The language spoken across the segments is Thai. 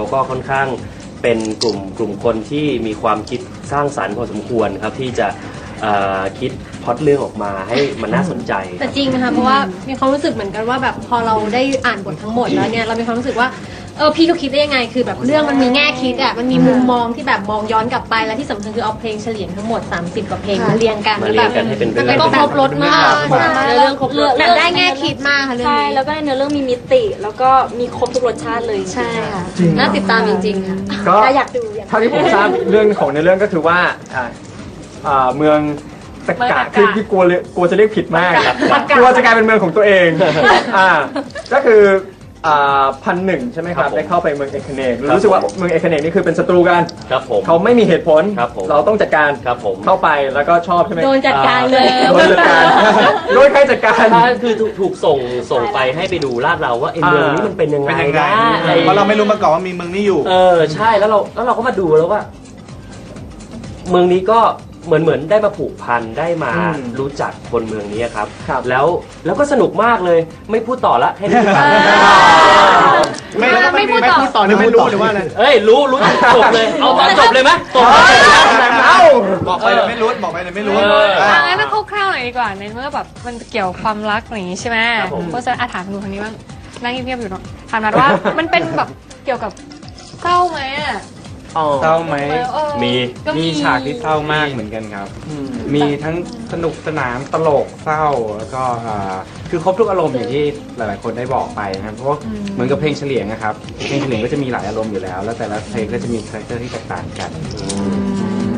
เขาก็ค่อนข้างเป็นกลุ่มกลุ่มคนที่มีความคิดสร้างสรรค์พอสมควรครับที่จะเอ่อคิดพล็อตเรื่องออกมาให้มันน่าสนใจแต่จริงนะคะเพราะว่ามีความรู้สึกเหมือนกันว่าแบบพอเราได้อ่านบททั้งหมดแล้วเนี่ยเรามีความรู้สึกว่า เออพี่เขาคิดได้ยังไง คือแบบเรื่องมันมีแง่คิดอะมันมีมุมมองที่แบบมองย้อนกลับไปและที่สำคัญคือเอาเพลงเฉลียงทั้งหมด 30 กว่าเพลงมาเรียงกันมาเรียงกันให้เป็นเรื่องแล้วก็ครบรถมากใช่เรื่องครบรถแบบได้แง่คิดมากค่ะเรื่องใช่ นี้แล้วก็ในเนื้อเรื่องมีมิติ แล้วก็มีครบทุกรสชาติเลยใช่ค่ะจริง น่าติดตามจริงๆค่ะ ก็ถ้าอยากดูอยากดู เท่าที่ผมทราบเรื่องของในเรื่องก็คือว่าอ่าอ่าเมืองตะกะคือที่กลัวเลยกลัวจะเรียกผิดมากกลัวจะกลายเป็นเมืองของตัวเองอ่าก็คืออ่า พันหนึ่งใช่ไหมครับครับผมได้เข้าไปเมืองเอกเนกครับรู้สึกว่าเมืองเอกเนกนี่คือเป็นศัตรูกันครับผมเขาไม่มีเหตุผลครับผม เราต้องจัดการครับผม เข้าไปแล้วก็ชอบใช่ไหมโดนจัดการเลย โดนจัดการโดนใครจัดการใช่คือถูกถูกส่งส่งไปให้ไปดูลาดเราว่าไอ้เมืองนี้มันเป็นยังไงเป็นยังไงนะไอ้เพราะเราไม่รู้มาก่อนว่ามีเมืองนี้อยู่ เออใช่แล้วเราแล้วเราก็มาดูแล้วว่า เมืองนี้ก็ เหมือนเหมือนได้มาผูกพันได้มาอืมรู้จักคนเมืองนี้ครับ ครับ แล้วแล้วก็สนุกมากเลยไม่พูดต่อละให้ได้ฟังไม่ไม่พูดต่อไม่พูดต่อเนี่ยไม่รู้หรือว่าอะไร เอ้ยรู้รู้จบเลยเอาตอนจบเลยไหมจบเลยเอ้า บอกไปเลยไม่รู้ บอกไปเลยไม่รู้ เออ อะอะงั้นมาคร่าวๆหน่อยดีกว่าในเมื่อแบบมันเกี่ยวความรักอย่างนี้ใช่ไหมครับผม เพราะฉะนั้นอาถามดูคนนี้บ้างนั่งเงียบๆอยู่เนาะถามนัดว่า มันเป็นแบบเกี่ยวกับเศร้าไหมอะ เศร้าไหม เออมี ก็ มีฉากที่เศร้ามากเหมือนกันครับมีทั้งสนุกสนานตลกเศร้าแล้วก็อ่าคือครบทุกอารมณ์อย่างที่หลาย ๆ คนได้บอกไปนะครับเพราะว่าเหมือนกับเพลงเฉลียงนะครับเพลงเฉลียงก็จะมีหลายอารมณ์อยู่แล้ว แล้วแต่ละเพลงก็จะมีคาแรคเตอร์ที่แตกต่างกัน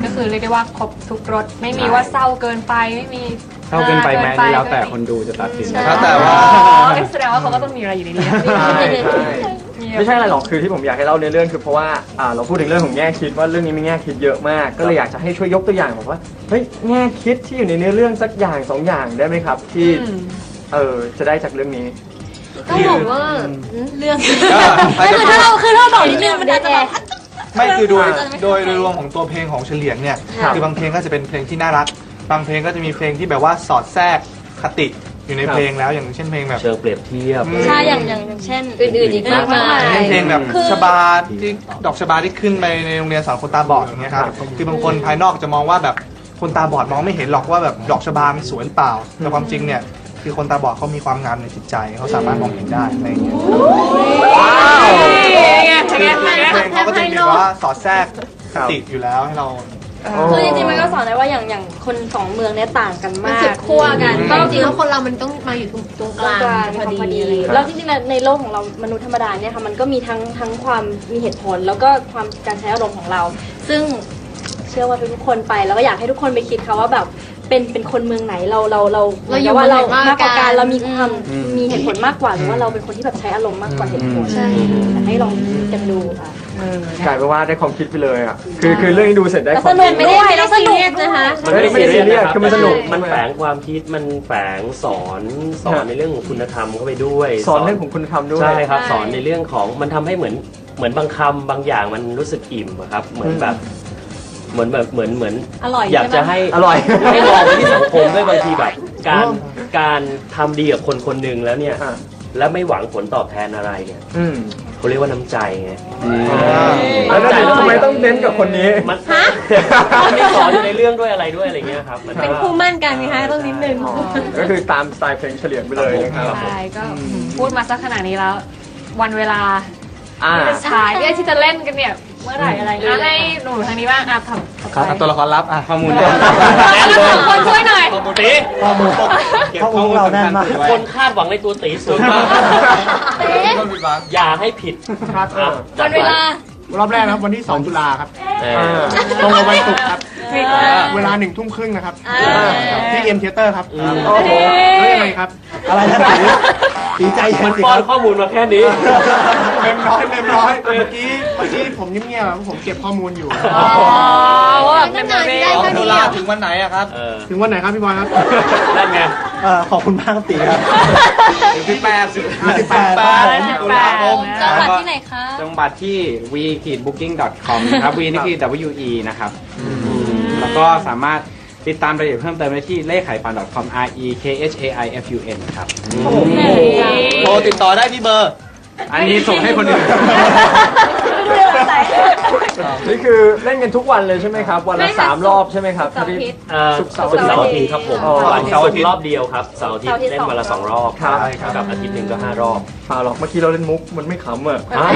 ก็คือเรียกได้ว่าครบทุกรสไม่มีว่าเศร้าเกินไปไม่มีเศร้าเกินไปไหมนี่แล้วแต่คนดูจะตัดสินใช่แล้วแต่ว่า อ๋อเอ๊ะแสดงว่าเขาก็ต้องมีอะไรอยู่ในนี้ใช่ใช่มี ไม่ใช่อะไรหรอกคือที่ผมอยากให้เล่าในเรื่องคือเพราะว่าอ่าเราพูดถึงเรื่องของแง่คิดว่าเรื่องนี้มีแง่คิดเยอะมาก ก็เลยอยากจะให้ช่วยยกตัวอย่างบอกว่าเฮ้ยแง่คิดที่อยู่ในเนื้อเรื่องสักอย่างสองอย่างได้ไหมครับ ที่อืมเออจะได้จากเรื่องนี้ก็บอกว่าเรื่องก็อาจจะคือถ้าเราคือถ้าเราบอกนิดนึงมันอาจจะแบบไม่คือโดยจะไม่โดยโดยรวมของตัวเพลงของเฉลียงเนี่ยครับคือบางเพลงก็จะเป็นเพลงที่น่ารัก บางเพลงก็จะมีเพลงที่แบบว่าสอดแทรกคติ อยู่ในเพลงแล้วอย่างเช่นเพลงแบบ เชิงเปรียบเทียบ ใช่อย่างอย่างอย่างเช่น อื่นๆอีกมากมาย เช่นเพลงแบบคือ ชบาที่ดอกชบาที่ขึ้นไปในโรงเรียนสอนคนตาบอดอย่างเงี้ยครับคือบางคนภายนอกจะมองว่าแบบคนตาบอดมองไม่เห็นหรอกว่าแบบดอกชบามันสวยหรือเปล่า แต่ความจริงเนี่ยคือคนตาบอดเขามีความงามในจิตใจเขาสามารถมองเห็นได้อะไรอย่างเงี้ยคือเพลงเขาก็จะมีแบบว่าสอดแทรกคติอยู่แล้วให้เรา คือจริงๆมันก็สอนได้ว่าอย่างอย่างคนสองเมืองเนี่ยต่างกันมันมากสุดขั้วกันเพราะจริงๆแล้วคนเรามันต้องมาอยู่ตรงตรงกกลาลางงพพออดีดีแล้วจริงๆแล้วในโลกของเรามนุษย์ธรรมดาเนี่ยค่ะมันก็มีทั้งทั้งความมีเหตุผล แล้วก็ความการใช้อารมณ์ของเรา ซึ่งเชื่อว่าทุกๆคนไปแล้วก็อยากให้ทุกคนไปคิดค่ะว่าแบบ เป็นเป็นคนเมืองไหนเราเราเราเราอยู่ว่าเราเมืองไหนมากกว่ามากกว่ากัการนเรามีความอืม มีเหตุผลมากกว่าหรือว่าเราเป็นคนที่แบบใช้อารมณ์มากกว่าเหตุผลใช่ อยากให้ลองคิดกันดูค่ะ กลายเป็นว่าได้ความคิดไปเลยอะ คือคือเรื่องนี้ดูเสร็จได้แล้วความสนุคิกดไม่ได้ไม่ได้สนุกนะคะมันไม่ได้ไม่ได้ซีเรียสซีเรียสนะครับคือมันสนุก มันแฝงความคิด มันแฝงสอน สอนในเรื่องของคุณธรรมเข้าไปด้วย สอนเรื่องของคุณธรรมด้วย ใช่ครับใช่ สอนในเรื่องของมันทำให้เหมือนเหมือนบางคำบางอย่างมันรู้สึกอิ่มอะครับ เหมือนแบบ เหมือนแบบเหมือนเหมือน อร่อยอยากจะใช่ไหมให้อร่อยให้มองไปที่สังคมด้วยบางทีแบบการการทำดีกับคนคนหนึ่งแล้วเนี่ย อะ แล้วไม่หวังผลตอบแทนอะไรเนี่ยอืมเขาเรียกว่าน้ำใจไง แล้วนั่นทำไมต้องเน้นกับคนนี้ มันมันไม่สอนอยู่ในเรื่องด้วยอะไรด้วยอะไรเงี้ยครับมันเป็นคู่มั่นกันนะคะต้องนิดนึงก็คือตามสไตล์เพลงเฉลียงไปเลยนะครับ ใช่ก็พูดมาสักขนาดนี้แล้ว วันเวลาอ่าที่จะฉายเนี่ยที่จะเล่นกันเนี่ย เมื่อไหร่อะไรอะให้หนูทางนี้บ้างอะทำครับตัวละครลับอะข้อมูลแน่นเลยคนช่วยหน่อยตีเก็บข้อมูลเราแน่นมากคนคาดหวังในตัวตีสุดอย่าให้ผิดครับอะวันเวลารอบแรกนะครับวันที่ 2 ตุลาครับเออ่าอตรงกับวันศุกร์ครับ เวลาหนึ่งทุ่มครึ่งนะครับ ที่เอ็มเทเตอร์ครับอืมโอ้โหแล้วยังไงครับ อะไรนะตีใจเย็มันนสิป้คอรันบข้อมูลมาแค่นี้ เต็มร้อยเต็มร้อยเมื่อกี้เมื่อกี้ผมเงียบๆอะเพราะผมเก็บข้อมูลอยู่อ๋อว่าแบบเป็นแบบนี้ได้เท่าตุนี้ลาอะถึงวันไหนอะครับ เออถึงวันไหนครับพี่บอยครับ นั่นไง เอ่อขอบคุณมากครับตีครับ ถึงที่แปดสิบสิบแปดแปดตุลาคมจังหวัดที่ไหนคะจองบัตรที่ v booking com ครับ v นี่คือ w e นะครับ แล้วก็สามารถติดตามรายละเอียดเพิ่มเติมได้ที่เลขไขปัน .com r e k h a i f u n ครับ โทรติดต่อได้ที่เบอร์ อันนี้ส่งให้คนอื่นดูแลล่นกันทุกวันเลยใช่ไหมครับ วันละสามรอบใช่ไหมครับเสาร์อาทิตย์เอ่อศุกร์เสาร์ศุกร์เสาร์อาทิตย์ครับผมอ๋อ วันเสาร์อาทิตย์รอบเดียวครับเสาร์อาทิตย์เล่นวันละสองรอบครับกับอาทิตย์หนึ่งก็ห้ารอบเปล่าหรอกเมื่อกี้เราเล่นมุกมันไม่ขำอะ อ้าว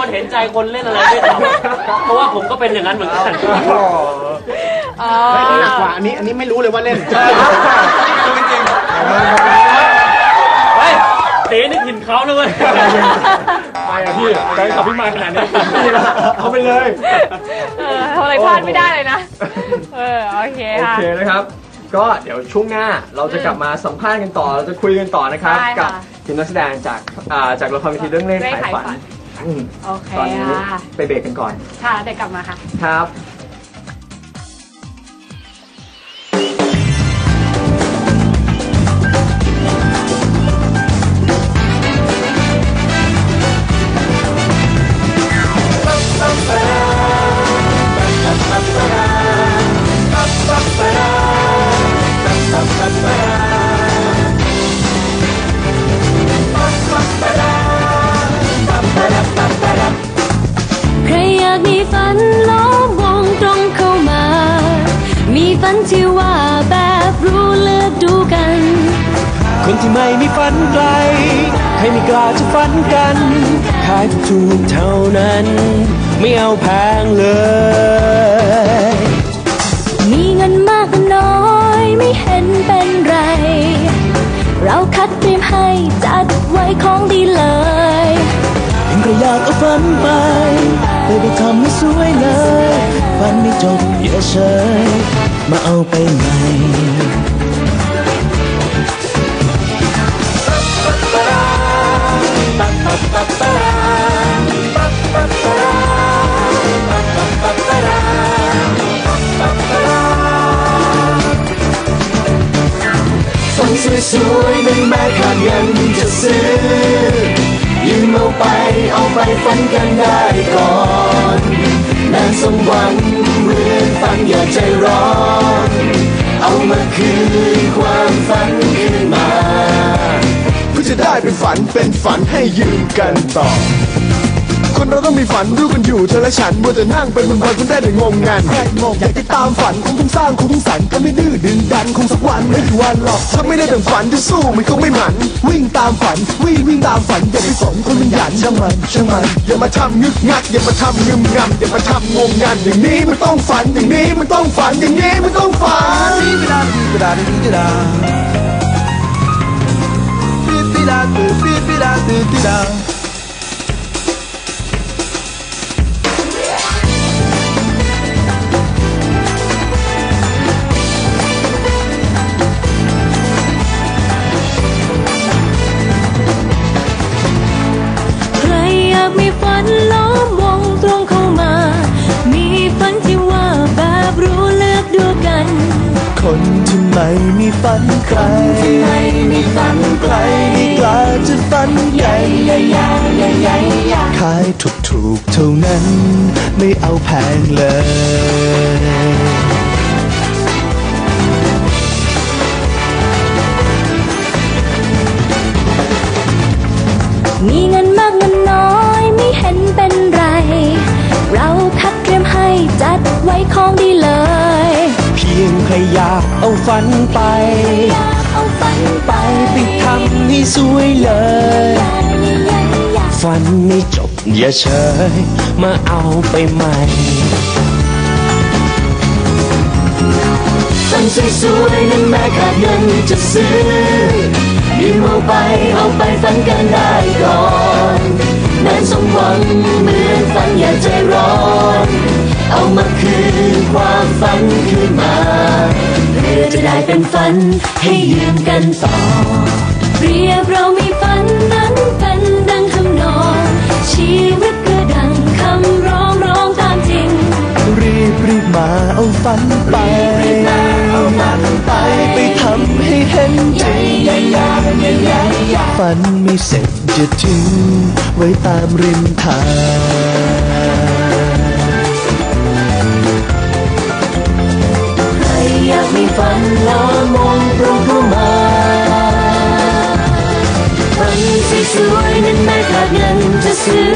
คนเห็นใจคนเล่นอะไรไม่ทำเพราะว่าผมก็เป็นอย่างนั้นเหมือนกันอ๋อไม่หนักกว่าอันนี้อันนี้ไม่รู้เลยว่าเล่นเฮ้ยเต๋นี่ถิ่นเขานะเว้ยไปอะพี่ไปขับพี่มาขนาดนี้พี่ละเอาไปเลยเออทำอะไรพลาดไม่ได้เลยนะ เออ โอเคโอค่ะเคนะครับก็เดี๋ยวช่วงหน้าเราจะกลับมาสัมภาษณ์กันต่อ เราจะคุยกันต่อนะครับได้ค่ะกัทีมนักแสดงจากอ่าจากละครเวทีเรื่องเล่นเล่นขายขายฝัฝันน อืมโอเคตอนนี้ค่ะ ไปเบรกกันก่อน ค่ะเดี๋ยวกลับมาค่ะ ครับ ฝันที่ว่าแบบรู้เลือกดูกัน คนที่ไม่มีฝันไกลใครไม่กล้าจะฝันกันขายถูกเท่านั้น ไม่เอาแพงเลย มีเงินมากก็น้อยไม่เห็นเป็นไร เราคัดเตรียมให้จัดไว้ของดีเลยเห็นก็อยากเอาฝันไปไปไปทำให้สวยเลยฝันไม่จบอย่าเฉยมา เอาไปใหม่ฝันสวยๆนั้นแม้ขาดเงินจะซื้อยืมเอาไปเอาไปฝันกันได้ก่อนนานสมหวังเหมือ นฝันอย่าใจร้อน เอามาคืนความฝันคืนมา เพื่อจะได้เป็นฝันเป็นฝันให้ยืมกันต่อ คนเราต้องมีฝันรู้กันอยู่เธอและฉันมัวแต่นั่งเป็นวันๆคงได้แต่งงงานแค่งงอยากจะตามฝันคงต้องสร้างคงต้องสันถ้าไม่ดื้อดึงดันคงสักวันไม่กี่วันหรอกถ้าไม่ได้ดังฝันจะสู้มันก็ไม่หมันวิ่งตามฝันวิ่งวิ่งตามฝันอย่าไปสนคนมันหยันช่างมันช่างมันอย่ามาทำงึกงักอย่ามาทำงึมงำอย่ามาทำงงงันอย่างนี้มันต้องฝันอย่างนี้มันต้องฝันอย่างนี้มันต้องฝันใค ม่มีฝันใครไม่มีฝันใครไม่กล้าจะฝันใหญ่ใหญ่ใหญ่ใหญ่ใหญ่ขายถูกถูกเท่านั้น ไม่เอาแพงเลยมีเงินมากเงินน้อยไม่เห็นเป็นไร เราคัดเตรียมให้จัดไว้ของดีเลย พียงใครอยากเอาฝันไป เอาฝันไปไปทำให้สวยเลย ฝันไม่จบอย่าเฉย มาเอาไปใหม่ฝันสวยๆนั้นแม้ขาดเงินจะซื้อยืมเอาไปเอาไปฝันกันได้ก่อนนานสมหวังเหมือนฝันอย่าใจร้อน เอามาคืนความฝันคืนมาเพื่อจะได้เป็นฝันให้ยืมกันต่อ เรียบเรามีฝันนั้นเป็นดังคำนอง ชีวิตก็ดังคำร้องร้องตามจริง รีบรีบมาเอาฝันไปเอาฝันไปไปทำให้เห็นจริงฝันไม่เสร็จจะทิ้งไว้ตามริมทาง มีฝันละมองตรงเข้ามาฝันสวยๆนั้นไม่ขาดเงินจะซื้อ